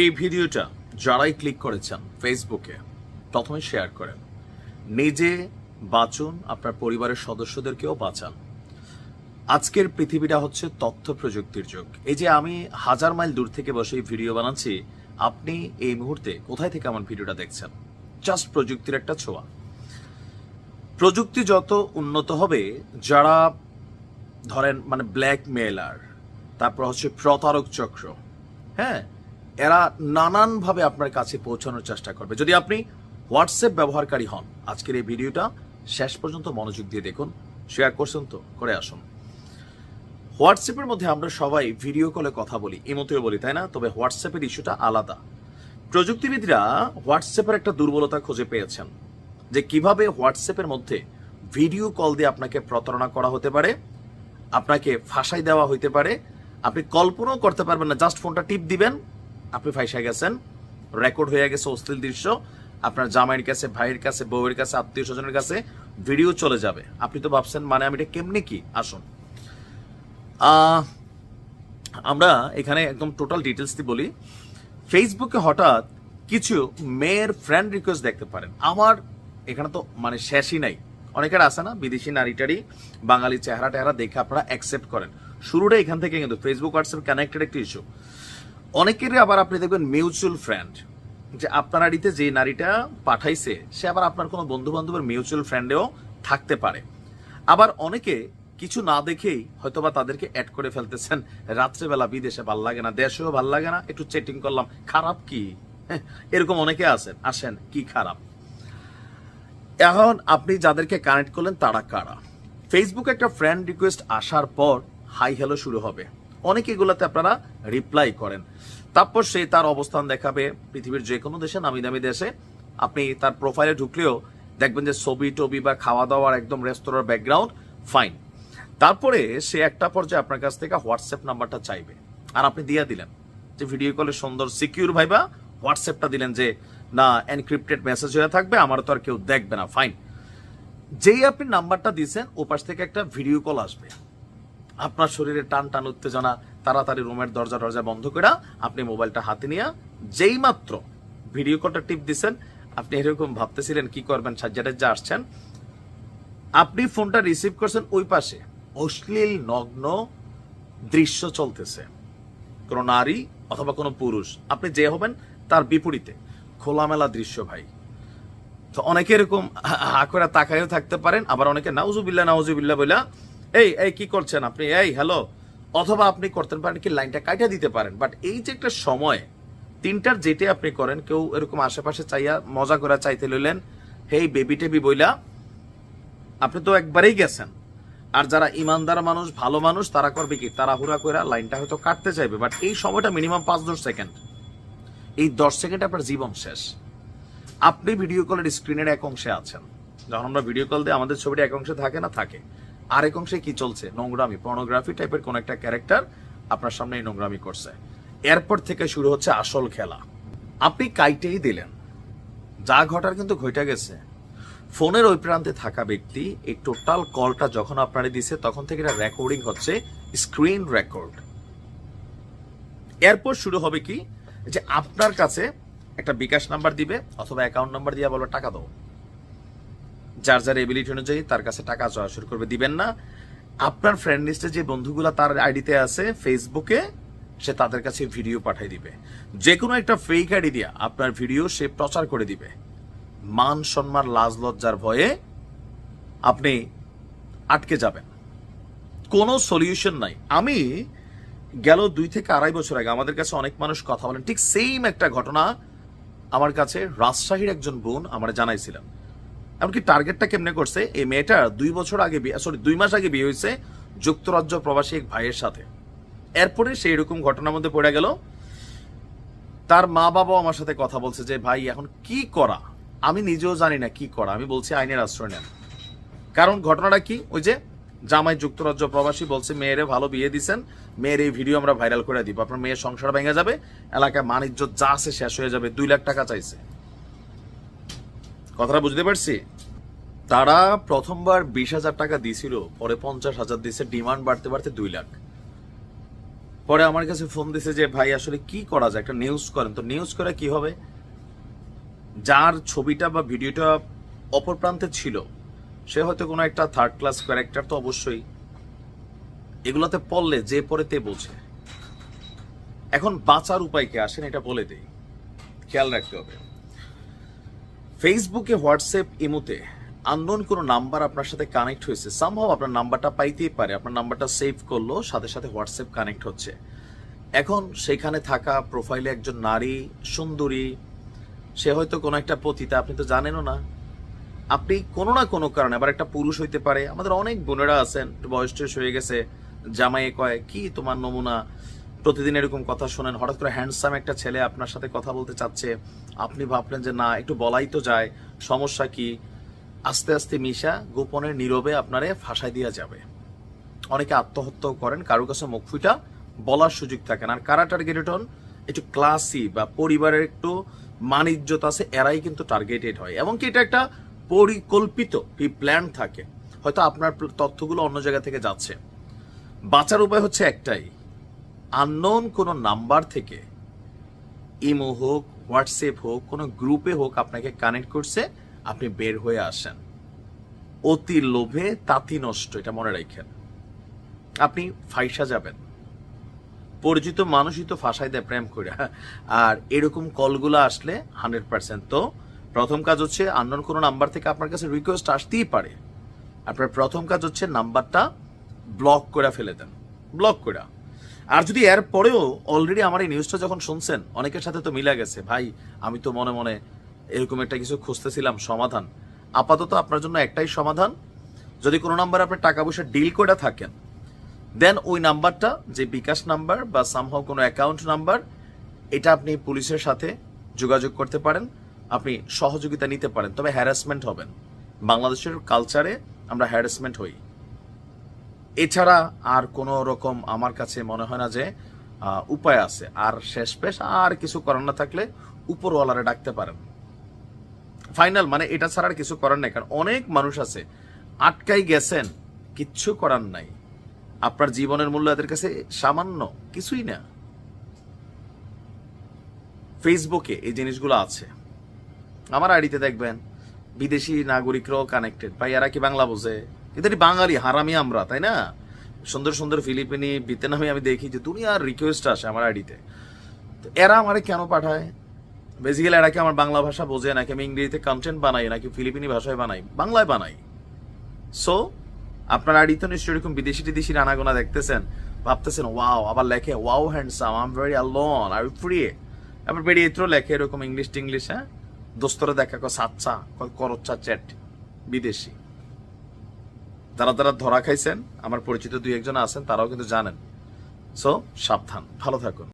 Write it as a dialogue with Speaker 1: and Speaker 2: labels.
Speaker 1: এই ভিডিওটা যারাই ক্লিক করেছেন ফেসবুকে প্রথমে শেয়ার করেন। নিজে বাঁচুন, আপনার পরিবারের সদস্যদেরকেও বাঁচান। আজকের পৃথিবীটা হচ্ছে তথ্য প্রযুক্তির যুগ। এই যে আমি হাজার মাইল দূর থেকে বসে এই ভিডিও বানাচ্ছি, আপনি এই মুহূর্তে কোথায় থেকে আমার ভিডিওটা দেখছেন? জাস্ট প্রযুক্তির একটা ছোঁয়া। প্রযুক্তি যত উন্নত হবে, যারা ধরেন মানে ব্ল্যাকমেলার তারপর হচ্ছে প্রতারক চক্র হ্যাঁ? এরা নানানভাবে আপনার কাছে পৌঁছানোর চেষ্টা করবে। যদি আপনি হোয়াটসঅ্যাপ ব্যবহারকারী হন, আজকের এই ভিডিওটা শেষ পর্যন্ত মনোযোগ দিয়ে দেখুন শেয়ার করছেন তো, করে আসুন। হোয়াটসঅ্যাপের মধ্যে আমরা সবাই ভিডিও কলে কথা বলি এমতেও বলি, তাই না? তবে হোয়াটসঅ্যাপের ইস্যুটা আলাদা। প্রযুক্তিবিদরা হোয়াটসঅ্যাপের একটা দুর্বলতা খুঁজে পেয়েছেন, যে কীভাবে হোয়াটসঅ্যাপের মধ্যে ভিডিও কল দিয়ে আপনাকে প্রতারণা করা হতে পারে, আপনাকে ফাঁসাই দেওয়া হইতে পারে, আপনি কল্পনাও করতে পারবেন না জাস্ট ফোনটা টিপ দিবেন আপনি ফাঁসা গেছেন রেকর্ড হয়ে গেছে অশ্লীল দৃশ্য, আপনার জামাইয়ের কাছে, ভাইয়ের কাছে, বউয়ের কাছে, আত্মীয় স্বজনের কাছে ভিডিও চলে যাবে। আপনি তো ভাবছেন মানে আমি এটা কেমনি কি? আসুন। আমরা এখানে একদম টোটাল ডিটেলস দিয়ে বলি। ফেসবুকে হঠাৎ কিছু মেয়ের ফ্রেন্ড রিকোয়েস্ট দেখতে পারেন। আমার এখানে তো মানে শেষই নাই। অনেকের আসে না, বিদেশি নারীটারই বাঙালি চেহারা টেহারা দেখে আপনারা অ্যাকসেপ্ট করেন। শুরুটা এখান থেকে কিন্তু ফেসবুক হোয়াটসঅ্যাপ কানেক্টেড একটি ইস্যু অনেকেরই আবার আপনি দেখবেন মিউচুয়াল ফ্রেন্ড যে আপনার আড়িতে যে নারীটা পাঠাইছে সে আবার আপনার কোনো বন্ধু বান্ধবের মিউচুয়াল ফ্রেন্ডেও থাকতে পারে। আবার অনেকে কিছু না দেখেই হয়তোবা তাদেরকে অ্যাড করে ফেলতেছেন রাত্রেবেলা বিদেশে ভালো লাগে না দেশেও ভালো লাগে না একটু চেটিং করলাম খারাপ কি? হ্যাঁ, এরকম অনেকে আছেন আসেন কি খারাপ? এখন আপনি যাদেরকে কানেক্ট করলেন তারা কারা? ফেসবুকে একটা ফ্রেন্ড রিকোয়েস্ট আসার পর হাই হ্যালো শুরু হবে। অনেকে এগুলোতে আপনারা রিপ্লাই করেন। তারপর সে তার অবস্থান দেখাবে পৃথিবীর যে কোনো দেশে নামি দামি দেশে। আপনি তার প্রোফাইলে ঢুকলেও দেখবেন যে ছবি টবি বা খাওয়া দাওয়ার একদম রেস্তোরাঁর ব্যাকগ্রাউন্ড ফাইন তারপরে সে একটা পর্যায়ে আপনার কাছ থেকে হোয়াটসঅ্যাপ নাম্বারটা চাইবে। আর আপনি দিয়ে দিলেন যে ভিডিও কলে সুন্দর সিকিউর ভাইবা হোয়াটসঅ্যাপটা দিলেন যে, না এনক্রিপ্টেড মেসেজ হয়ে থাকবে, আমার তো আর কেউ দেখবে না ফাইন যেই আপনি নাম্বারটা দিয়েছেন ওপাশ থেকে একটা ভিডিও কল আসবে। আপনার শরীরে টান টান উত্তেজনা, তাড়াতাড়ি রুমের দরজা দরজা বন্ধ করে আপনি মোবাইলটা হাতে নিয়ে যেই মাত্র ভিডিও কলটা টিপ দিছেন, আপনি এরকম ভাবতেছিলেন কি করবেন সাজ্জাটা যা আসছেন, আপনি ফোনটা রিসিভ করছেন ওই পাশে। অশ্লীল নগ্ন দৃশ্য চলতেছে। কোনো নারী অথবা কোনো পুরুষ, আপনি যে হবেন তার বিপরীতে। খোলামেলা দৃশ্য ভাই। তো অনেকে এরকম হা করে তাকায়ও থাকতে পারেন, আবার অনেকে নাউজুবিল্লা নাউজুবিল্লা বইলা এই এই, কি করছেন আপনি? এই হ্যালো অথবা আপনি করতে পারেন কি, লাইনটা কাটা দিতে পারেন। বাট এই যে একটা সময়, তিনটার যেটা আপনি করেন, কেউ এরকম আশেপাশে চাইয়া মজা করে চাইতে লইলেন, হেই বেবি টেবি বইলা, আপনি তো একবারেই গেছেন। আর যারা ইমানদার মানুষ, ভালো মানুষ, তারা করবে কি তারা হুরা করে লাইনটা হয়তো কাটতে চাইবে। বাট এই সময়টা মিনিমাম পাঁচ, দশ সেকেন্ড এই দশ সেকেন্ড আপনার জীবন শেষ। আপনি ভিডিও কলের স্ক্রিনের এক অংশে আছেন। যখন আমরা ভিডিও কল দিয়ে আমাদের ছবিটা এক অংশে থাকে না, থাকে। আরেক অংশে কি চলছে? নোংরামি পর্নোগ্রাফি টাইপের কোন একটা ক্যারেক্টার আপনার সামনে নোংরামি করছে। এরপর থেকে শুরু হচ্ছে আসল খেলা। আপনি কাইটেই দিলেন। যা ঘটার কিন্তু ঘটে গেছে। ফোনের ওই প্রান্তে থাকা ব্যক্তি এই টোটাল কলটা যখন আপনারে দিছে, তখন থেকে এটা রেকর্ডিং হচ্ছে স্ক্রিন রেকর্ড এরপর শুরু হবে কি? যে আপনার কাছে একটা বিকাশ নাম্বার দিবে অথবা অ্যাকাউন্ট নাম্বার দিয়ে বলবে, টাকা দাও। যার যার এবিলিটি অনুযায়ী তার কাছে টাকা চাওয়া শুরু করবে, দিবেন না। আপনার ফ্রেন্ড লিস্টে যে বন্ধুগুলা তার আইডিতে আছে ফেসবুকে সে তাদের কাছে ভিডিও পাঠিয়ে দিবে। যে কোনো একটা ফেক আইডি দিয়া আপনার ভিডিও সে প্রচার করে দিবে। মান সম্মান, লাজ লজ্জার ভয়ে আপনি আটকে যাবেন। কোনো সলিউশন নাই। আমি গেল দুই থেকে আড়াই বছর আগে আমাদের কাছে অনেক মানুষ কথা বলেন, ঠিক সেম একটা ঘটনা আমার কাছে রাজশাহীর একজন বোন আমার জানাইছিলেন এমনকি টার্গেটটা কেমনে করছে? এই মেয়েটা দুই বছর আগে বিয়ে সরি দুই মাস আগে বিয়ে হয়েছে যুক্তরাজ্য প্রবাসী এক ভাইয়ের সাথে। এরপরে সেই রকম ঘটনার মধ্যে পড়ে গেল। তার মা বাবাও আমার সাথে কথা বলছে যে, ভাই, এখন কি করা? আমি নিজেও জানি না কি করা। আমি বলছি আইনের আশ্রয় নেন। কারণ ঘটনাটা কি? ওই যে জামাই যুক্তরাজ্য প্রবাসী বলছে, মেয়েরে ভালো বিয়ে দিছেন। মেয়ের এই ভিডিও আমরা ভাইরাল করে দিব। আপনার মেয়ের সংসার ভেঙে যাবে। এলাকায় মানিজ্য যা আছে শেষ হয়ে যাবে। দুই লাখ টাকা চাইছে। কথাটা বুঝতে পারছি? তারা প্রথমবার বিশ হাজার টাকা দিছিল, পরে পঞ্চাশ হাজার দিছে, ডিমান্ড বাড়তে বাড়তে দুই লাখ। পরে আমার কাছে ফোন দিছে যে, ভাই, আসলে কি করা যায়? একটা নিউজ করেন। তো নিউজ করে কি হবে? যার ছবিটা বা ভিডিওটা অপর প্রান্তে ছিল, সে হয়তো কোনো একটা থার্ড ক্লাস ক্যারেক্টার তো অবশ্যই। এগুলোতে পড়লে যে পড়ে তে বোঝে। এখন বাঁচার উপায় কে? আসেন এটা বলে দেই। খেয়াল রাখতে হবে। ফেসবুকে হোয়াটসঅ্যাপ ইমুতে আননোন কোনো নাম্বার আপনার সাথে কানেক্ট হয়েছে। সামহাও আপনার নাম্বারটা পাইতেই পারে। আপনার নাম্বারটা সেভ করল, সাথে সাথে হোয়াটসঅ্যাপ কানেক্ট হচ্ছে। এখন সেখানে থাকা প্রোফাইলে একজন নারী, সুন্দরী, সে হয়তো কোনো একটা পতিতা, আপনি তো জানেনও না। আপনি কোনো না কোনো কারণে, আবার একটা পুরুষ হইতে পারে, আমাদের অনেক বোনেরা আছেন, বয়স টয়স হয়ে গেছে, জামাইয়ে কয়, কি তোমার নমুনা? প্রতিদিন এরকম কথা শোনেন, হঠাৎ করে হ্যান্ডসাম একটা ছেলে আপনার সাথে কথা বলতে চাচ্ছে, আপনি ভাবলেন যে, না, একটু বলাই তো যায়, সমস্যা কি? আস্তে আস্তে মিশা গোপনে নীরবে আপনারে ফাঁসাই দেওয়া যাবে। অনেকে আত্মহত্যাও করেন কারও কাছে মুখ ফুটা বলার সুযোগ থাকে না। আর কারা টার্গেটেড হন? একটু ক্লাসি বা পরিবারের একটু মান ইজ্জত আছে, এরাই কিন্তু টার্গেটেড হয়। এবং কি এটা একটা পরিকল্পিত প্ল্যান থাকে। হয়তো আপনার তথ্যগুলো অন্য জায়গা থেকে যাচ্ছে। বাঁচার উপায় হচ্ছে একটাই আননোন কোনো নাম্বার থেকে ইমো হোক হোয়াটসঅ্যাপ হোক, কোনো গ্রুপে হোক আপনাকে কানেক্ট করছে, আপনি বের হয়ে আসেন। অতি লোভে তাঁতি নষ্ট, এটা মনে রাখেন। আপনি ফাইসা যাবেন। পরিচিত মানুষই তো ফাঁসাই দেয় প্রেম করে। আর এরকম কলগুলো আসলে হান্ড্রেড পার্সেন্ট তো প্রথম কাজ হচ্ছে আননোন কোনো নাম্বার থেকে আপনার কাছে রিকোয়েস্ট আসতেই পারে। আপনার প্রথম কাজ হচ্ছে নাম্বারটা ব্লক করে ফেলে দেন। ব্লক করে। আর যদি এর পরেও অলরেডি আমার এই নিউজটা যখন শুনছেন, অনেকের সাথে তো মিলা গেছে, ভাই, আমি তো মনে মনে এরকম একটা কিছু খুঁজতেছিলাম, সমাধান। আপাতত আপনার জন্য একটাই সমাধান, যদি কোনো নাম্বার আপনি টাকা পয়সা ডিল করে থাকেন দেন ওই নাম্বারটা যে বিকাশ নাম্বার বা সামহাও কোনো অ্যাকাউন্ট নাম্বার এটা আপনি পুলিশের সাথে যোগাযোগ করতে পারেন, আপনি সহযোগিতা নিতে পারেন, তবে হ্যারাসমেন্ট হবেন। বাংলাদেশের কালচারে আমরা হ্যারাসমেন্ট হই। এছাড়া আর কোনো রকম আমার কাছে মনে হয় না যে উপায় আছে। আর শেষ পেশ আর কিছু করার না থাকলে উপরওয়ালারে ডাকতে পারেন। ফাইনাল মানে এটা ছাড়া আর কিছু করার নাই, কারণ অনেক মানুষ আছে, আটকাই গেছেন, কিচ্ছু করার নাই। আপনার জীবনের মূল্য এদের কাছে সামান্য কিছুই না। ফেসবুকে এই জিনিসগুলো আছে। আমার আইডিতে দেখবেন, বিদেশি নাগরিকরাও কানেক্টেড ভাই, এরা কি বাংলা বোঝে? এটি বাঙালি, হারামি আমরা, তাই না? সুন্দর সুন্দর ফিলিপিনি, ভিয়েতনামে আমি দেখি যে দুনিয়ার রিকোয়েস্ট আসে আমার আইডিতে। তো এরা আমারে কেন পাঠায়? বেসিক্যালি এরা কি আমার বাংলা ভাষা বোঝে, নাকি আমি ইংরেজিতে কন্টেন্ট বানাই, নাকি ফিলিপিনি ভাষায় বানাই? বাংলায় বানাই। সো আপনার আইডি তো নিশ্চয়ই এরকম বিদেশি টিদেশি রানাগোনা দেখতেছেন, ভাবতেছেন ওয়াও আবার লেখে wow handsome I am very alone R free আবার বেরিয়ে এত্র লেখে এরকম ইংলিশ টিংলিশ হ্যাঁ? দোস্তরে দেখা কয়, সাচ্চা করচ্চা চ্যাট, বিদেশি। যারা যারা ধরা খাইছেন, আমার পরিচিত দুই একজন আছেন, তারাও কিন্তু জানেন। সো সাবধান। ভালো থাকুন।